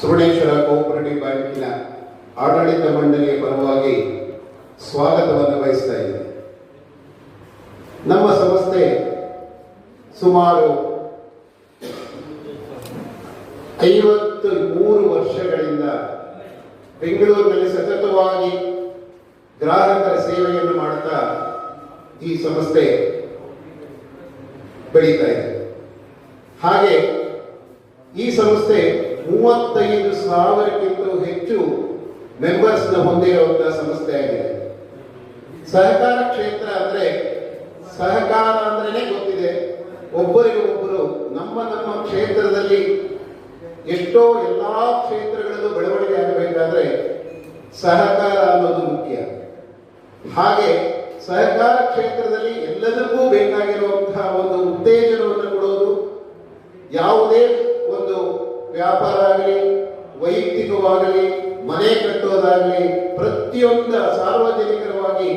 ಸುವರ್ಣೇಶ್ವರ cooperative ಬ್ಯಾಂಕಿನ ಆಡಳಿತ ಮಂಡಳಿಯ ಪರವಾಗಿ ಸ್ವಾಗತವನ್ನು ಬಯಸ್ತಾ ಇದೆ ನಮ್ಮ ಸಂಸ್ಥೆ ಸುಮಾರು ಐವತ್ತು ಮೂರು ವರ್ಷಗಳಿಂದ ಬೆಂಗಳೂರಿನಲ್ಲಿ ಸತತವಾಗಿ ಗ್ರಾಹಕರ ಸೇವೆಯನ್ನು ಮಾಡುತ್ತಾ ಈ ಸಂಸ್ಥೆ ಬೆಳೀತಾ ಇದೆ. ಹಾಗೆ ಈ ಸಂಸ್ಥೆ ಮೂವತ್ತೈದು ಸಾವಿರಕ್ಕಿಂತ ಹೆಚ್ಚು ಮೆಂಬರ್ಸ್ನ ಹೊಂದಿರುವಂತಹ ಸಂಸ್ಥೆ ಆಗಿದೆ. ಸಹಕಾರ ಕ್ಷೇತ್ರ ಅಂದ್ರೆ ಸಹಕಾರ ಅಂದ್ರೇನೆ ಗೊತ್ತಿದೆ. ಒಬ್ಬರಿಗೊಬ್ಬರು ನಮ್ಮ ನಮ್ಮ ಕ್ಷೇತ್ರದಲ್ಲಿ ಎಷ್ಟೋ ಎಲ್ಲಾ ಕ್ಷೇತ್ರಗಳಲ್ಲೂ ಬೆಳವಣಿಗೆ ಆಗಬೇಕಾದ್ರೆ ಸಹಕಾರ ಅನ್ನೋದು ಮುಖ್ಯ. ಹಾಗೆ ಸಹಕಾರ ಕ್ಷೇತ್ರದಲ್ಲಿ ಎಲ್ಲದಕ್ಕೂ ಬೇಕಾಗಿರುವಂತಹ ಒಂದು ಉತ್ತೇಜನವನ್ನು ಕೊಡೋದು ಯಾವುದೇ ಒಂದು ವ್ಯಾಪಾರ ಆಗಲಿ ವೈಯಕ್ತಿಕವಾಗಲಿ, ಮನೆ ಕಟ್ಟೋದಾಗಲಿ, ಪ್ರತಿಯೊಂದು ಸಾರ್ವಜನಿಕರವಾಗಿ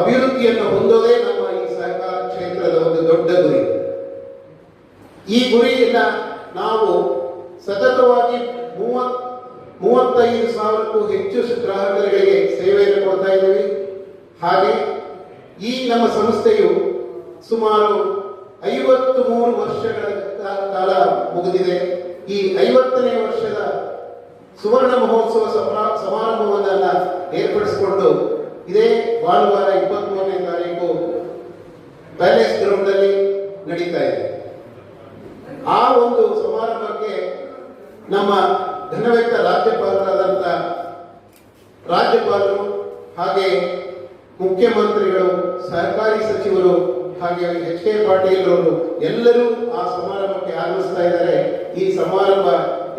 ಅಭಿವೃದ್ಧಿಯನ್ನು ಹೊಂದೋದೇ ನಮ್ಮ ಈ ಸಹಕಾರ ಕ್ಷೇತ್ರದ ಒಂದು ದೊಡ್ಡ ಗುರಿ. ಈ ಗುರಿಯಿಂದ ನಾವು ಸತತವಾಗಿ ಮೂವತ್ ಮೂವತ್ತೈದು ಸಾವಿರಕ್ಕೂ ಹೆಚ್ಚು ಗ್ರಾಹಕರಿಗೆ ಸೇವೆಯನ್ನು ಕೊಡ್ತಾ ಇದ್ದೀವಿ. ಹಾಗೆ ಈ ನಮ್ಮ ಸಂಸ್ಥೆಯು ಸುಮಾರು ಐವತ್ತು ಮೂರು ವರ್ಷಗಳ ಕಾಲ ಮುಗಿದಿದೆ. ಈ ಐವತ್ತನೇ ವರ್ಷದ ಸುವರ್ಣ ಮಹೋತ್ಸವ ಸಮಾರಂಭವನ್ನು ಏರ್ಪಡಿಸಿಕೊಂಡು ಇದೇ ಭಾನುವಾರ ಇಪ್ಪತ್ಮೂರನೇ ತಾರೀಕು ಪ್ಯಾಲೇಸ್ ಗ್ರೌಂಡಲ್ಲಿ ನಡೀತಾ ಇದೆ. ಆ ಒಂದು ಸಮಾರಂಭಕ್ಕೆ ನಮ್ಮ ಘನವೆತ್ತ ರಾಜ್ಯಪಾಲರಾದಂಥ ರಾಜ್ಯಪಾಲರು ಹಾಗೆ ಮುಖ್ಯಮಂತ್ರಿಗಳು ಸಹಕಾರಿ ಸಚಿವರು ಹಾಗೆ ಎಚ್ ಕೆ ಪಾಟೀಲ್ ಅವರು ಎಲ್ಲರೂ ಆ ಸಮಾರಂಭಕ್ಕೆ ಆಗಮಿಸ್ತಾ ಇದ್ದಾರೆ. ಈ ಸಮಾರಂಭ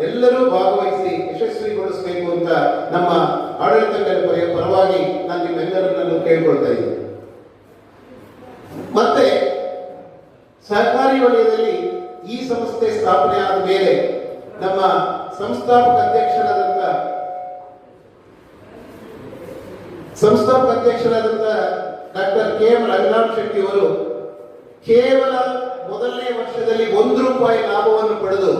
ಎಲ್ಲರೂ ಭಾಗವಹಿಸಿ ಯಶಸ್ವಿಗೊಳಿಸಬೇಕು ಅಂತ ನಮ್ಮ ಆಡಳಿತ ಪರವಾಗಿ ನಾನು ನಿಮ್ಮೆಲ್ಲರನ್ನು ಕೇಳ್ಕೊಳ್ತಾ ಇದ್ದೀನಿ. ಮತ್ತೆ ಸಹಕಾರಿ ವಲಯದಲ್ಲಿ ಈ ಸಂಸ್ಥೆ ಸ್ಥಾಪನೆ ಆದ ಮೇಲೆ ನಮ್ಮ ಸಂಸ್ಥಾಪಕ ಅಧ್ಯಕ್ಷರಾದಂತ ಸಂಸ್ಥಾಪಕ ಅಧ್ಯಕ್ಷರಾದಂತಹ doctor K M Ranganath Shetty ಅವರು ಕೇವಲ ಮೊದಲನೇ ವರ್ಷದಲ್ಲಿ ಒಂದು ರೂಪಾಯಿ ಲಾಭವನ್ನು ಪಡೆದು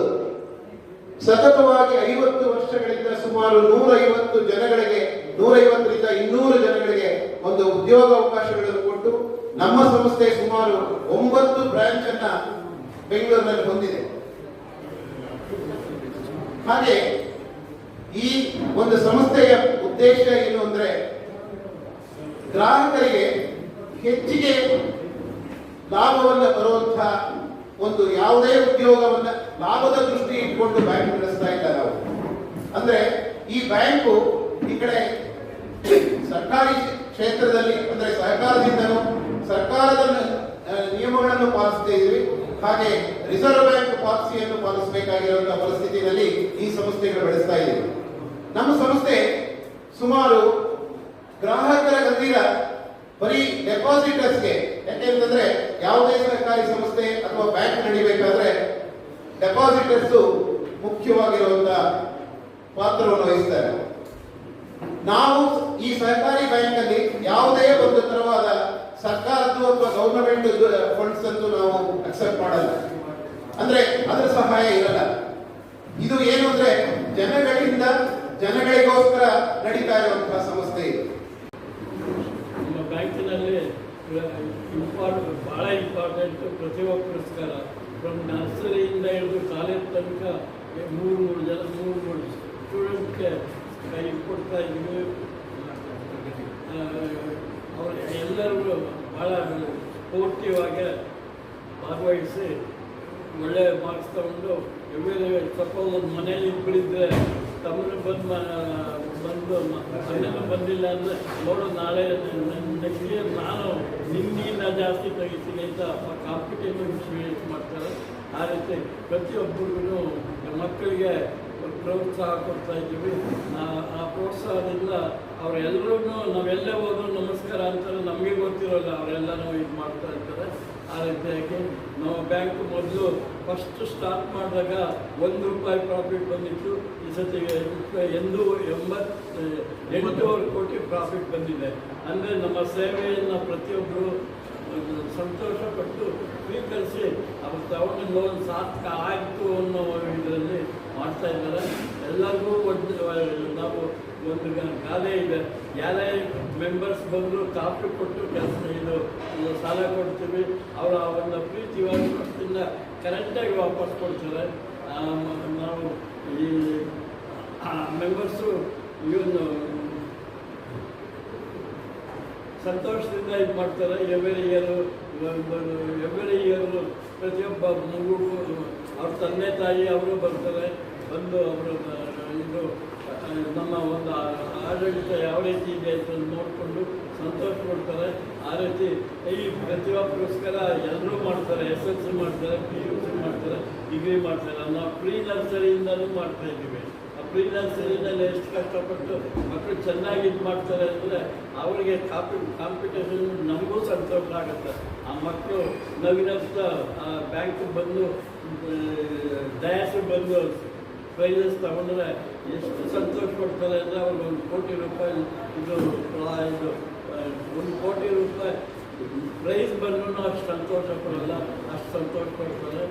ಸತತವಾಗಿ ಐವತ್ತು ವರ್ಷಗಳಿಂದ ಸುಮಾರು ನೂರೈವತ್ತು ಜನಗಳಿಗೆ, ನೂರೈವತ್ತರಿಂದ ಇನ್ನೂರು ಜನಗಳಿಗೆ ಒಂದು ಉದ್ಯೋಗಾವಕಾಶಗಳನ್ನು ಕೊಟ್ಟು ನಮ್ಮ ಸಂಸ್ಥೆ ಸುಮಾರು ಒಂಬತ್ತು ಬ್ರಾಂಚ್ ಅನ್ನ ಬೆಂಗಳೂರಿನಲ್ಲಿ ಹೊಂದಿದೆ. ಹಾಗೆ ಈ ಒಂದು ಸಂಸ್ಥೆಯ ಉದ್ದೇಶ ಏನು ಅಂದ್ರೆ ಗ್ರಾಹಕರಿಗೆ ಹೆಚ್ಚಿಗೆ ಲಾಭವನ್ನು ಬರುವಂತಹ ಒಂದು ಯಾವುದೇ ಉದ್ಯೋಗವನ್ನ ಲಾಭದ ದೃಷ್ಟಿ ಇಟ್ಕೊಂಡು ಬ್ಯಾಂಕ್ ನಡೆಸ್ತಾ ಇಲ್ಲ ನಾವು ಅಂದ್ರೆ ಈ ಬ್ಯಾಂಕು ಈ ಕಡೆ ಸರ್ಕಾರಿ ಕ್ಷೇತ್ರದಲ್ಲಿ, ಅಂದ್ರೆ ಸಹಕಾರದಿಂದನೂ ಸರ್ಕಾರದ ನಿಯಮಗಳನ್ನು ಪಾಲಿಸ್ತಾ ಇದ್ವಿ ಹಾಗೆ ರಿಸರ್ವ್ ಬ್ಯಾಂಕ್ ಪಾಲಿಸಿಯನ್ನು ಪಾಲಿಸಬೇಕಾಗಿರುವಂತಹ ಪರಿಸ್ಥಿತಿಯಲ್ಲಿ ಈ ಸಂಸ್ಥೆಗಳು ಬೆಳೆಸ್ತಾ ಇದ್ದೀವಿ. ನಮ್ಮ ಸಂಸ್ಥೆ ಸುಮಾರು ಗ್ರಾಹಕರ ಹತ್ತಿರ ಬರೀ ಡೆಪಾಸಿಟರ್ಸ್ಗೆ ಯಾಕೆಂತಂದ್ರೆ ಯಾವುದೇ ಸರ್ಕಾರಿ ಸಂಸ್ಥೆ ಅಥವಾ ಬ್ಯಾಂಕ್ ನಡಿಬೇಕಾದ್ರೆ ಡೆಪಾಸಿಟರ್ಸ್ ಮುಖ್ಯವಾಗಿರುವಂತಹ ಪಾತ್ರವನ್ನು ವಹಿಸ್ತಾರೆ. ನಾವು ಈ ಸರ್ಕಾರಿ ಬ್ಯಾಂಕ್ ಅಲ್ಲಿ ಯಾವುದೇ ಒಂದು ತರವಾದ ಸರ್ಕಾರದ್ದು ಅಥವಾ ಗವರ್ನಮೆಂಟ್ ಫಂಡ್ಸ್ ಅಂತೂ ನಾವು ಅಕ್ಸೆಪ್ಟ್ ಮಾಡಲ್ಲ. ಅಂದ್ರೆ ಅದರ ಸಹಾಯ ಇರಲ್ಲ. ಇದು ಏನು ಅಂದ್ರೆ ಜನಗಳಿಂದ ಜನಗಳಿಗೋಸ್ಕರ ನಡೀತಾ ಇರುವಂತಹ ಸಂಸ್ಥೆ ಇದು ನಮ್ಮ ಬ್ಯಾಂಕಿನಲ್ಲಿ ಇಂಪಾರ್ಟ್ ಭಾಳ ಪ್ರತಿಭಾ ಪುರಸ್ಕಾರ ಫ್ರಮ್ ನರ್ಸರಿಯಿಂದ ಹಿಡಿದು ಕಾಲೇಜ್ ತನಕ ಮೂರು ಮೂರು ಜನ ಮೂರು ಮೂರು ಸ್ಟೂಡೆಂಟ್ಗೆ ಕೈ ಕೊಡ್ತಾ ಇದ್ದೀವಿ. ಅವರು ಎಲ್ಲರೂ ಭಾಳ ಸ್ಫೂರ್ತಿಯಾಗಿ ಭಾಗವಹಿಸಿ ಒಳ್ಳೆ ಮಾರ್ಕ್ಸ್ ತಗೊಂಡು ಎವ್ರಿ ಸಪೋಸ್ ಒಂದು ಮನೇಲಿ ಇಬ್ಬರಿದ್ರೆ ತಮ್ಮನ್ನು ಬಂದು ಬಂದು ಮನೇಲಿ ಬಂದಿಲ್ಲ ಅಂದರೆ ನೋಡು ನಾಳೆ ನೆಕ್ಸ್ಟ್ ಇಯರ್ ನಾನು ನಿನ್ನಿಂದ ಜಾಸ್ತಿ ತೆಗಿತೀನಿ ಅಂತ ಕಾಂಪಿಟೇಟಿವ್ ಕ್ರಿಯೇಟ್ ಮಾಡ್ತಾರೆ. ಆ ರೀತಿ ಪ್ರತಿಯೊಬ್ಬರಿಗೂ ಮಕ್ಕಳಿಗೆ ಪ್ರೋತ್ಸಾಹ ಕೊಡ್ತಾ ಇದ್ದೀವಿ. ಆ- ಆ ಪ್ರೋತ್ಸಾಹದಿಂದ ಅವರೆಲ್ಲರೂ ನಾವೆಲ್ಲೇ ಹೋದ್ರು ನಮಸ್ಕಾರ ಅಂತಾರೆ. ನಮಗೆ ಗೊತ್ತಿರೋಲ್ಲ ಅವರೆಲ್ಲನೂ ಇದು ಮಾಡ್ತಾ ಇರ್ತಾರೆ. ಆ ಯಾಕೆ ನಮ್ಮ ಬ್ಯಾಂಕ್ ಮೊದಲು ಫಸ್ಟ್ ಸ್ಟಾರ್ಟ್ ಮಾಡಿದಾಗ ಒಂದು ರೂಪಾಯಿ ಪ್ರಾಫಿಟ್ ಬಂದಿತ್ತು. ಈ ಸತಿ ಎಂದು ಎಂಬತ್ತು ಎಂಟೂವರೆ ಕೋಟಿ ಪ್ರಾಫಿಟ್ ಬಂದಿದೆ. ಅಂದರೆ ನಮ್ಮ ಸೇವೆಯನ್ನು ಪ್ರತಿಯೊಬ್ಬರು ಸಂತೋಷಪಟ್ಟು ಸ್ವೀಕರಿಸಿ ಅವ್ರು ತಗೊಂಡು ಲೋನ್ ಸಾರ್ಥಕ ಆಯಿತು ಅನ್ನೋ ಇದರಲ್ಲಿ ಮಾಡ್ತಾ ಇದ್ದಾರೆ. ಎಲ್ಲರಿಗೂ ಒಂದು ನಾವು ಒಂದು ಗಾದೆ ಇದೆ. ಯಾರೇ ಮೆಂಬರ್ಸ್ ಬಂದರು ಕಾಫಿ ಕೊಟ್ಟು ಕೆಲಸ ಇದು ಸಾಲ ಕೊಡ್ತೀವಿ. ಅವರ ಒಂದು ಪ್ರೀತಿ ವಾಪಸ್ಸಿಂದ ಕರೆಕ್ಟಾಗಿ ವಾಪಸ್ ಕೊಡ್ತಾರೆ. ಆ, ನಾವು ಈ ಮೆಂಬರ್ಸು ಇವನು ಸಂತೋಷದಿಂದ ಇದು ಮಾಡ್ತಾರೆ. ಎವ್ರಿ ಇಯರು ಎವ್ರಿ ಇಯರು ಪ್ರತಿಯೊಬ್ಬ ಮಗು ಅವ್ರ ತಂದೆ ತಾಯಿ ಅವರು ಬರ್ತಾರೆ. ಬಂದು ಅವರು ಇದು ಆ, ನಮ್ಮ ಒಂದು ಆಡಳಿತ ಯಾವ ರೀತಿ ಇದೆ ಅಂತ ನೋಡಿಕೊಂಡು ಸಂತೋಷ ಪಡ್ತಾರೆ. ಆ ರೀತಿ ಈ ಪ್ರತಿಭಾ ಪುರಸ್ಕಾರ ಎಲ್ಲರೂ ಮಾಡ್ತಾರೆ, ಎಸ್ ಎಲ್ ಸಿ ಮಾಡ್ತಾರೆ, ಪಿ ಯು ಸಿ ಮಾಡ್ತಾರೆ, ಡಿಗ್ರಿ ಮಾಡ್ತಾರೆ. ನಾವು ಪ್ರೀ ನರ್ಸರಿಯಿಂದಲೂ ಮಾಡ್ತಾ ಇದ್ದೀವಿ. ಆ ಪ್ರೀ ನರ್ಸರಿನಲ್ಲಿ ಎಷ್ಟು ಕಷ್ಟಪಟ್ಟು ಮಕ್ಕಳು ಚೆನ್ನಾಗಿ ಇದು ಮಾಡ್ತಾರೆ ಅಂದರೆ ಅವರಿಗೆ ಕಾಪಿ ಕಾಂಪಿಟೇಷನ್ ನಮಗೂ ಸಂತೋಷ ಆಗುತ್ತೆ. ಆ ಮಕ್ಕಳು ನವೀನ ಬ್ಯಾಂಕ್ ಬಂದು ದಯಾಸು ಬಂದು ಫೈನಾನ್ಸ್ ತಗೊಂಡ್ರೆ ಎಷ್ಟು ಸಂತೋಷ ಕೊಡ್ತಾರೆ ಅಂದರೆ ಅವ್ರಿಗೆ ಒಂದು ಕೋಟಿ ರೂಪಾಯಿ ಇದು ಇದು ಒಂದು ಕೋಟಿ ರೂಪಾಯಿ ಪ್ರೈಸ್ ಬಂದ್ರೂ ಅಷ್ಟು ಸಂತೋಷ ಕೊಡೋಲ್ಲ ಅಷ್ಟು ಸಂತೋಷ ಕೊಡ್ತಾರೆ